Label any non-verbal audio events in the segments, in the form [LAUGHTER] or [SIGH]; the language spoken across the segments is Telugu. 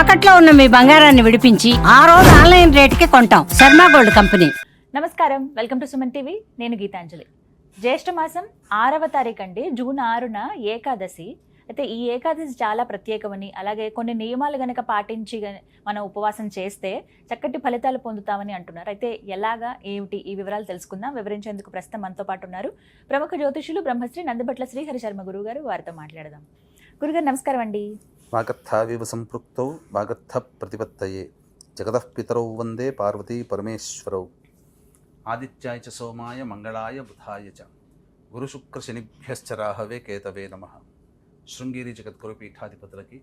తాకట్లో ఉన్న మీ బంగారాన్ని విడిపించి ఆ రోజు ఆన్లైన్ రేటుకి కొంటాం. Sharma gold company. నమస్కారం. Welcome to Suman TV. నేను గీతాంజలి. జ్యేష్ఠ మాసం ఆరవ తారీఖు అండి. జూన్ ఆరున ఏకాదశి. అయితే ఈ ఏకాదశి చాలా ప్రత్యేకమని అలాగే కొన్ని నియమాలు గనక పాటించి మనం ఉపవాసం చేస్తే చక్కటి ఫలితాలు పొందుతామని అంటున్నారు. అయితే ఎలాగా ఏమిటి? ఈ వివరాలు తెలుసుకుందాం. వివరించేందుకు ప్రస్తుతం మనతో పాటు ఉన్నారు ప్రముఖ జ్యోతిషులు బ్రహ్మశ్రీ నందభట్ల శ్రీహరి శర్మ గురువు గారు వారితో మాట్లాడదాం. గురుగారు నమస్కారం అండి. వాగర్థావివ సంపృక్తౌ వాగర్థ ప్రతిపత్తయే జగదః పితరౌ వందే పార్వతీ పరమేశ్వరౌ ఆదిత్యాయ చ సోమాయ మంగళాయ బుధాయ చ గురుశుక్రశనిభ్యశ్చ రాహవే కేతవే నమ శృంగేరి జగద్గురు పీఠాధిపతులకి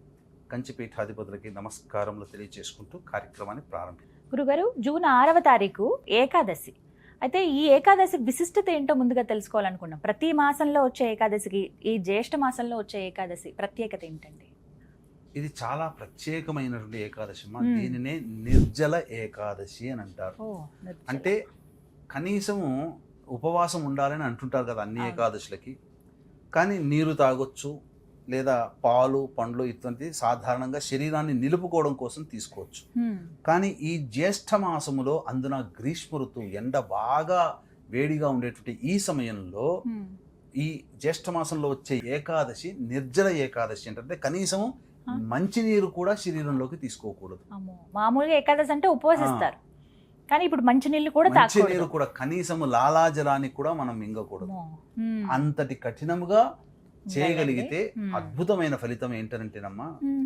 కంచి పీఠాధిపతులకి నమస్కారములు తెలియజేసుకుంటూ కార్యక్రమాన్ని ప్రారంభించారు గురుగారు జూన్ ఆరవ తారీఖు ఏకాదశి. అయితే ఈ ఏకాదశి విశిష్టత ఏంటో ముందుగా తెలుసుకోవాలనుకున్నాం. ప్రతి మాసంలో వచ్చే ఏకాదశికి ఈ జ్యేష్ఠ మాసంలో వచ్చే ఏకాదశి ప్రత్యేకత ఏంటండి? ఇది చాలా ప్రత్యేకమైనటువంటి ఏకాదశి అమ్మా. మ్మ్. దీనినే నిర్జల ఏకాదశి అని అంటారు అంటే కనీసము ఉపవాసం ఉండాలని అంటుంటారు కదా అన్ని. ఏకాదశులకి కానీ నీరు తాగొచ్చు లేదా పాలు పండ్లు ఇటువంటి సాధారణంగా శరీరాన్ని నిలుపుకోవడం కోసం తీసుకోవచ్చు కానీ ఈ జ్యేష్ఠ మాసములో అందున గ్రీష్మ ఋతువు ఎండ బాగా వేడిగా ఉండేటువంటి ఈ సమయంలో ఈ జ్యేష్ఠ మాసంలో వచ్చే ఏకాదశి నిర్జల ఏకాదశి ఏంటంటే కనీసము. మంచినీరు కూడా శరీరంలోకి తీసుకోకూడదు. మామూలుగా ఏకాదశి అంటే ఉపవసిస్తారు. కానీ ఇప్పుడు మంచినీళ్ళు కూడా మంచినీరు కూడా కనీసము లాలాజలాన్ని కూడా మనం మింగకూడదు. అంతటి కఠినముగా చేయగలిగితే. అద్భుతమైన ఫలితం ఏంటంటేనమ్మా మ్మ్.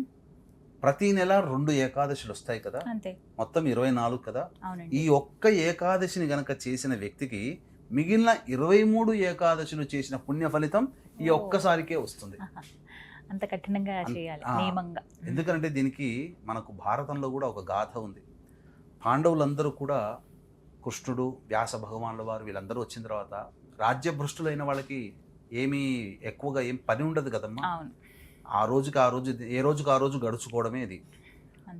ప్రతి నెల రెండు ఏకాదశులు వస్తాయి కదా? మొత్తం ఇరవై నాలుగు కదా? ఈ ఒక్క ఏకాదశిని గనక చేసిన వ్యక్తికి మిగిలిన ఇరవై మూడు ఏకాదశులు చేసిన పుణ్య ఫలితం ఈ. ఒక్కసారికే వస్తుంది. అంత కఠినంగా చేయాలి. నియమంగా. ఎందుకంటే దీనికి మనకు భారతంలో కూడా ఒక గాథ ఉంది. పాండవులందరూ కూడా కృష్ణుడు వ్యాస భగవానుల వారు వీళ్ళందరూ వచ్చిన తర్వాత రాజ్యభ్రష్టులైన వాళ్ళకి ఏమీ ఎక్కువగా ఏం పని ఉండదు కదమ్మా? ఆ రోజుకి ఆ రోజు ఏ రోజుకి ఆ రోజు గడుచుకోవడమే ఇది.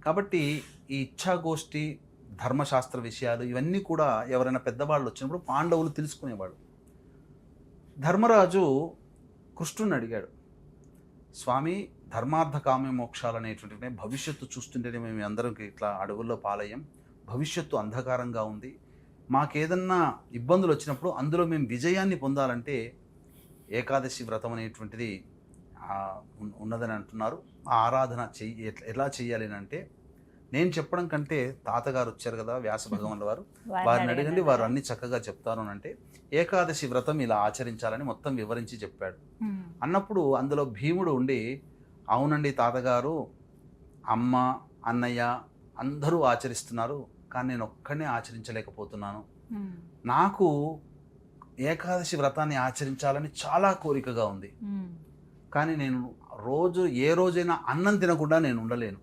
కాబట్టి ఈ ఇచ్ఛాగోష్ఠి ధర్మశాస్త్ర విషయాలు ఇవన్నీ కూడా ఎవరైనా పెద్దవాళ్ళు వచ్చినప్పుడు పాండవులు తెలుసుకునేవాడు ధర్మరాజు కృష్ణుని అడిగాడు స్వామి ధర్మార్థ కామ్య మోక్షాలు అనేటువంటివి భవిష్యత్తు చూస్తుంటేనే మేము అందరం ఇట్లా అడవుల్లో పాలయ్యాం. భవిష్యత్తు అంధకారంగా ఉంది. మాకేదన్నా ఇబ్బందులు వచ్చినప్పుడు అందులో మేము విజయాన్ని పొందాలంటే ఏకాదశి వ్రతం అనేటువంటిది ఉన్నదని అంటున్నారు. ఆ ఆరాధన చెయ్యి ఎలా చెయ్యాలి అని అంటే నేను చెప్పడం కంటే తాతగారు వచ్చారు కదా వ్యాస భగవానుల వారు [LAUGHS] వారిని అడగండి వారు అన్ని చక్కగా చెప్తారు అని అంటే ఏకాదశి వ్రతం ఇలా ఆచరించాలని మొత్తం వివరించి చెప్పాడు. అన్నప్పుడు అందులో భీముడు ఉండి అవునండి తాతగారు అమ్మ అన్నయ్య అందరూ ఆచరిస్తున్నారు కానీ నేను ఒక్కనే ఆచరించలేకపోతున్నాను. నాకు ఏకాదశి వ్రతాన్ని ఆచరించాలని చాలా కోరికగా ఉంది. కానీ నేను రోజు ఏ రోజైనా అన్నం తినకుండా నేను ఉండలేను.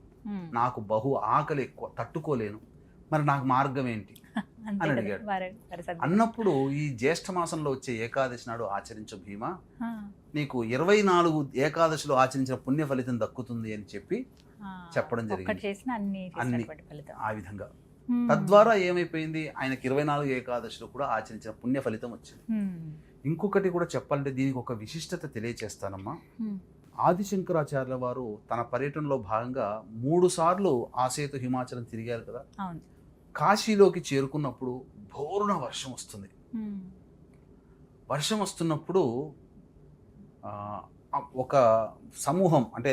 నాకు బహు ఆకలి ఎక్కువ తట్టుకోలేను మరి నాకు మార్గం ఏంటి అని అడిగాడు. అన్నప్పుడు ఈ జ్యేష్ఠ మాసంలో వచ్చే ఏకాదశి నాడు ఆచరించు భీమా నీకు ఇరవై నాలుగు ఏకాదశిలో ఆచరించిన పుణ్య ఫలితం దక్కుతుంది అని చెప్పి చెప్పడం జరిగింది. అన్ని ఆ విధంగా. తద్వారా ఏమైపోయింది ఆయనకి ఇరవై నాలుగు ఏకాదశిలో కూడా ఆచరించిన పుణ్య ఫలితం వచ్చింది. ఇంకొకటి కూడా చెప్పాలంటే దీనికి ఒక విశిష్టత తెలియచేస్తానమ్మా మ్మ్. ఆదిశంకరాచార్యుల వారు తన పర్యటనలో భాగంగా మూడు సార్లు ఆసేతు హిమాచలం తిరిగారు కదా కాశీలోకి చేరుకున్నప్పుడు భోరున వర్షం వస్తుంది. వర్షం వస్తున్నప్పుడు ఒక సమూహం అంటే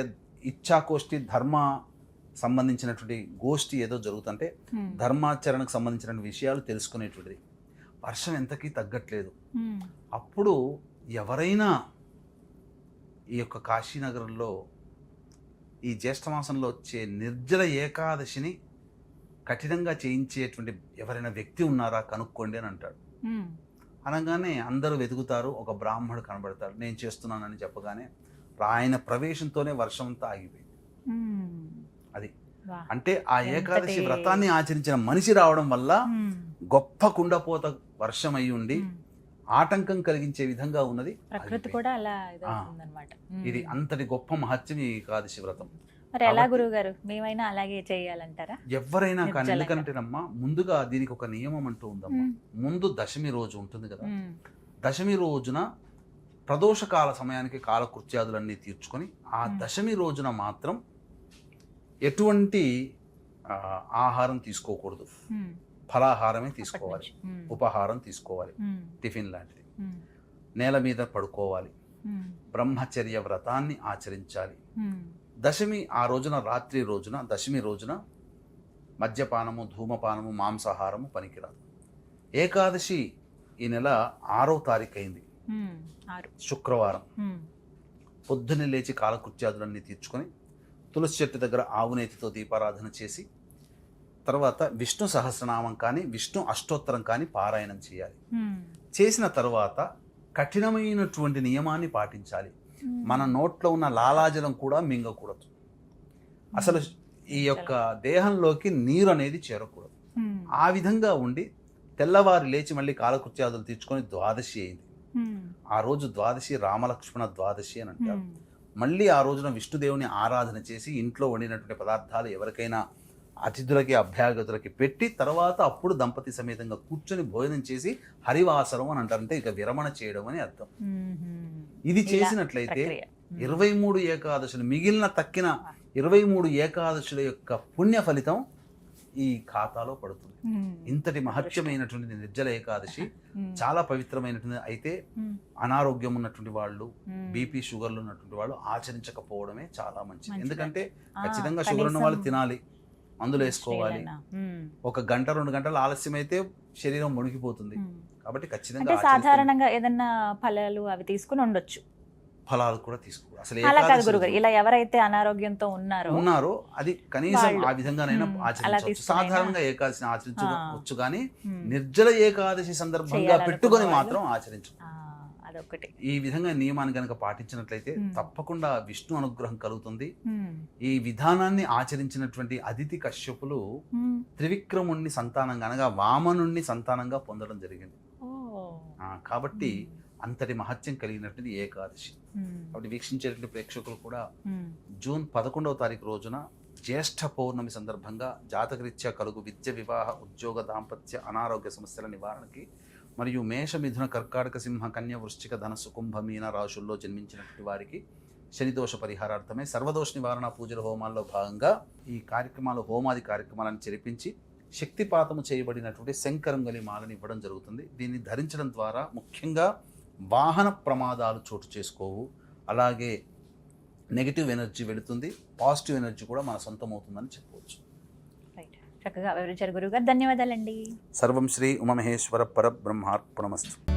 ఇచ్ఛాకోష్ఠి ధర్మ సంబంధించినటువంటి గోష్ఠి ఏదో జరుగుతుంటే. ధర్మాచరణకు సంబంధించిన విషయాలు తెలుసుకునేటువంటిది వర్షం ఎంతకీ తగ్గట్లేదు. అప్పుడు ఎవరైనా ఈ యొక్క కాశీనగరంలో ఈ జ్యేష్ఠ మాసంలో వచ్చే నిర్జల ఏకాదశిని కఠినంగా చేయించేటువంటి ఎవరైనా వ్యక్తి ఉన్నారా కనుక్కోండి అని అంటాడు. అనగానే అందరూ వెతుకుతారు ఒక బ్రాహ్మణుడు కనబడతాడు నేను చేస్తున్నానని చెప్పగానే ఆయన ప్రవేశంతోనే వర్షం అంతా ఆగిపోయింది. అది. అంటే ఆ ఏకాదశి వ్రతాన్ని ఆచరించిన మనిషి రావడం వల్ల. గొప్ప కుండపోత వర్షం అయి ఉండి. ఆటంకం కలిగించే విధంగా ఉన్నది ప్రకృతి ఆగిపోయింది. కూడా అలా ఇదవుతుందన్నమాట ఇది అంతటి గొప్ప మహత్యం ఈ ఏకాదశి వ్రతం మరి ఎలా మేమైనా అలాగే చేయాలంటారా ఎవరైనా కానీ. ఎందుకంటేనమ్మా ముందుగా దీనికి ఒక నియమం అంటూ ఉందమ్మా మ్మ్. ముందు దశమి రోజు ఉంటుంది కదా. దశమి రోజున ప్రదోషకాల సమయానికి కాలకృత్యాదులన్నీ తీర్చుకొని ఆ. దశమి రోజున మాత్రం ఎటువంటి ఆహారం తీసుకోకూడదు. ఫలాహారమే తీసుకోవాలి. ఉపహారం తీసుకోవాలి. టిఫిన్ లాంటిది. నేల మీద పడుకోవాలి. బ్రహ్మచర్య వ్రతాన్ని ఆచరించాలి. దశమి ఆ రోజున రాత్రి రోజున దశమి రోజున మద్యపానము ధూమపానము మాంసాహారము పనికిరాదు ఏకాదశి ఈ నెల ఆరో తారీఖు అయింది శుక్రవారం. పొద్దున్నే లేచి కాలకృత్యాదులన్నీ తీర్చుకొని తులసి చెట్టు దగ్గర ఆవునేతితో దీపారాధన చేసి తర్వాత విష్ణు సహస్రనామం కానీ విష్ణు అష్టోత్తరం కానీ పారాయణం చేయాలి. చేసిన తర్వాత కఠినమైనటువంటి నియమాన్ని పాటించాలి. మన నోట్లో ఉన్న లాలాజలం కూడా మింగకూడదు అసలు ఈ యొక్క దేహంలోకి నీరు అనేది చేరకూడదు. ఆ విధంగా ఉండి తెల్లవారి లేచి మళ్ళీ కాలకృత్యాదులు తీర్చుకొని ద్వాదశి అయింది. ఆ రోజు ద్వాదశి రామలక్ష్మణ ద్వాదశి అని అంటారు. మళ్ళీ ఆ రోజున విష్ణుదేవుని ఆరాధన చేసి ఇంట్లో వండినటువంటి పదార్థాలు ఎవరికైనా అతిథులకి అభ్యాగతులకి పెట్టి తర్వాత అప్పుడు దంపతి సమేతంగా కూర్చొని భోజనం చేసి హరివాసరం అని అంటారు అంటే ఇక విరమణ చేయడం అని అర్థం. ఇది చేసినట్లయితే. ఇరవై మూడు ఏకాదశులు మిగిలిన తక్కిన ఇరవై మూడు ఏకాదశుల యొక్క పుణ్య ఫలితం ఈ ఖాతాలో పడుతుంది. ఇంతటి మహత్యమైనటువంటి నిర్జల ఏకాదశి. చాలా పవిత్రమైనటువంటి అయితే. అనారోగ్యం ఉన్నటువంటి వాళ్ళు. బీపీ షుగర్లు ఉన్నటువంటి వాళ్ళు ఆచరించకపోవడమే చాలా మంచిది. ఎందుకంటే ఖచ్చితంగా షుగర్ ఉన్న వాళ్ళు తినాలి మందులు వేసుకోవాలి. ఉమ్. ఒక గంట రెండు గంటలు ఆలస్యం అయితే శరీరం మునిగిపోతుంది ఉమ్. కాబట్టి ఖచ్చితంగా సాధారణంగా ఏదన్నా ఫలాలు అవి తీసుకుని ఉండొచ్చు ఫలాలు కూడా తీసుకో అసలు అలా కాదు ఏకాదశి గురుగారు ఇలా ఎవరైతే అనారోగ్యంతో ఉన్నారో ఉన్నారో అది కనీసం. ఆ విధంగానైనా. అలా ఆచరించవచ్చు సాధారణంగా ఏకాదశిని ఆచరించవచ్చు కానీ. నిర్జల ఏకాదశి సందర్భంగా పెట్టుకొని. మాత్రం ఆచరించు అదొకటి ఈ విధంగా నియమాన్ని కనుక పాటించినట్లయితే. తప్పకుండా విష్ణు అనుగ్రహం కలుగుతుంది. ఈ విధానాన్ని ఆచరించినటువంటి అదితి కశ్యపులు. త్రివిక్రముణ్ణి సంతానంగా అనగా వామనుణ్ణి సంతానంగా పొందడం జరిగింది కాబట్టి అంతటి మహత్యం కలిగినటువంటి ఏకాదశి. కాబట్టి వీక్షించేటువంటి ప్రేక్షకులు కూడా. జూన్ పదకొండవ తారీఖు రోజున జ్యేష్ఠ పౌర్ణమి సందర్భంగా జాతకరీత్యా కలుగు విద్య వివాహ ఉద్యోగ దాంపత్య అనారోగ్య సమస్యల నివారణకి మరియు మేష మిథున కర్కాటక సింహ కన్య వృశ్చిక ధనస్సు కుంభ మీన రాశుల్లో జన్మించినటువంటి వారికి శనిదోష పరిహారార్థమే సర్వదోష నివారణ పూజల హోమాల్లో భాగంగా ఈ కార్యక్రమాలు హోమాది కార్యక్రమాలను జరిపించి శక్తిపాతము చేయబడినటువంటి శంకరంగలి మాలని ఇవ్వడం జరుగుతుంది. దీన్ని ధరించడం ద్వారా ముఖ్యంగా వాహన ప్రమాదాలు చోటు చేసుకోవు. అలాగే నెగిటివ్ ఎనర్జీ వెళుతుంది. పాజిటివ్ ఎనర్జీ కూడా మన సొంతం అవుతుందని చెప్పవచ్చు. చక్కగా వివరించారు గురుగారు ధన్యవాదాలండి. సర్వం శ్రీ ఉమమహేశ్వర పరబ్రహ్మార్పణమస్తు.